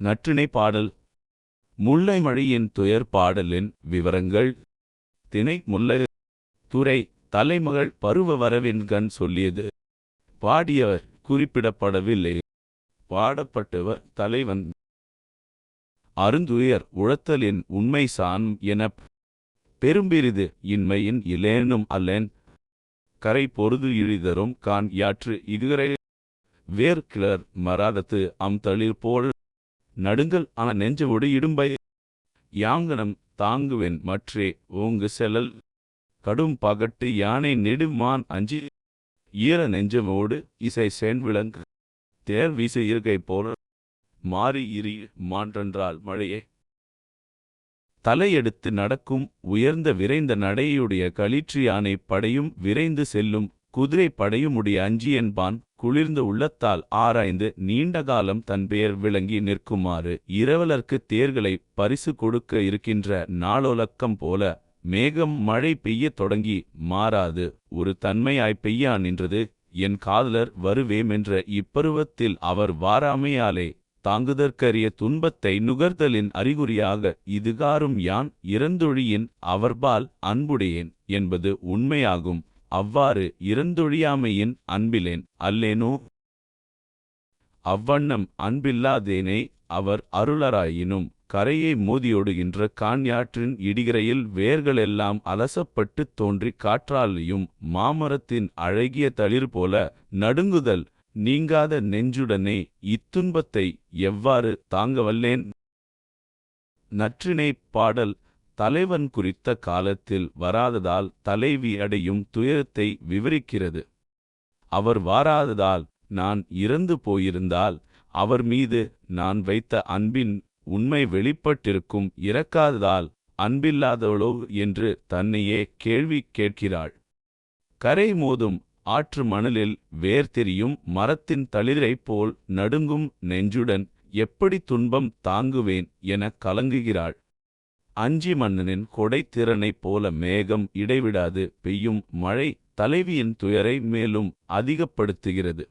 நற்றிணை பாடல். முல்லை மழையின் துயர் பாடலின் விவரங்கள். திணை முல்லை துறை தலைமகள் பருவ வரவின்கண் சொல்லியது. பாடியவர் குறிப்பிடப்படவில்லை. பாடப்பட்டவர் தலைவன். அருந்துயர் உழத்தலின் உண்மை சான் எனப் பெரும்பிரிது இன்மையின் இலேனும் அல்லேன். கரை பொருது இழிதரும் கான் யாற்று இதுகரை வேர் கிளர் மராதத்து அம் தளிர் போல் நடுங்கல் ஆன நெஞ்சவோடு இடும்பை. யாங்கனம் தாங்குவேன் மற்றே ஓங்கு செல்லல் கடும் பகட்டு யானை நெடுமான் அஞ்சி. ஈர நெஞ்சமோடு இசை சென்விளங்கு தேர் வீசு இருக்கை போல மாறி இரி மான்றென்றால் மழையே. தலையெடுத்து நடக்கும் உயர்ந்த விரைந்த நடையுடைய களிற்று யானை படையும் விரைந்து செல்லும் குதிரை படையுமுடைய அஞ்சி என்பான் குளிர்ந்த உள்ளத்தால் ஆராய்ந்து நீண்ட காலம் தன் பெயர் விளங்கி நிற்குமாறு இரவலர்க்கு தேர்களை பரிசு கொடுக்க இருக்கின்ற நாளொலக்கம் போல மேகம் மழை பெய்யத் தொடங்கி மாறாது. ஒரு தன்மையாய் பெய்யா நின்றது என் காதலர் வருவேமென்ற இப்பருவத்தில் அவர் வாராமையாலே தாங்குதற்கரிய துன்பத்தை நுகர்தலின் அறிகுறியாக இதுகாரும் யான் இறந்தொழியின் அவர்பால் அன்புடையேன் என்பது உண்மையாகும். அவ்வாறு இறந்தொழியாமையின் அன்பிலேன் அல்லேனோ? அவ்வண்ணம் அன்பில்லாதேனே அவர் அருளராயினும் கரையை மோதியொடுகின்ற கான்யாற்றின் இடிகரையில் வேர்களெல்லாம் அலசப்பட்டு தோன்றிக் காற்றாலையும் மாமரத்தின் அழகிய தளிர் போல நடுங்குதல் நீங்காத நெஞ்சுடனே இத்துன்பத்தை எவ்வாறு தாங்கவல்லேன்? நற்றினை பாடல் தலைவன் குறித்த காலத்தில் வராததால் தலைவி அடையும் துயரத்தை விவரிக்கிறது. அவர் வாராததால் நான் இறந்து போயிருந்தால் அவர் மீது நான் வைத்த அன்பின் உண்மை வெளிப்பட்டிருக்கும் இறக்காததால் அன்பில்லாதவளோ என்று தன்னையே கேள்வி கேட்கிறாள். கரை மோதும் ஆற்று மணலில் வேர் தெரியும் மரத்தின் தளிரைப் போல் நடுங்கும் நெஞ்சுடன் எப்படி துன்பம் தாங்குவேன் என கலங்குகிறாள். அஞ்சி மன்னனின் கொடைத்திறனைப் போல மேகம் இடைவிடாது பெய்யும் மழை தலைவியின் துயரை மேலும் அதிகப்படுத்துகிறது.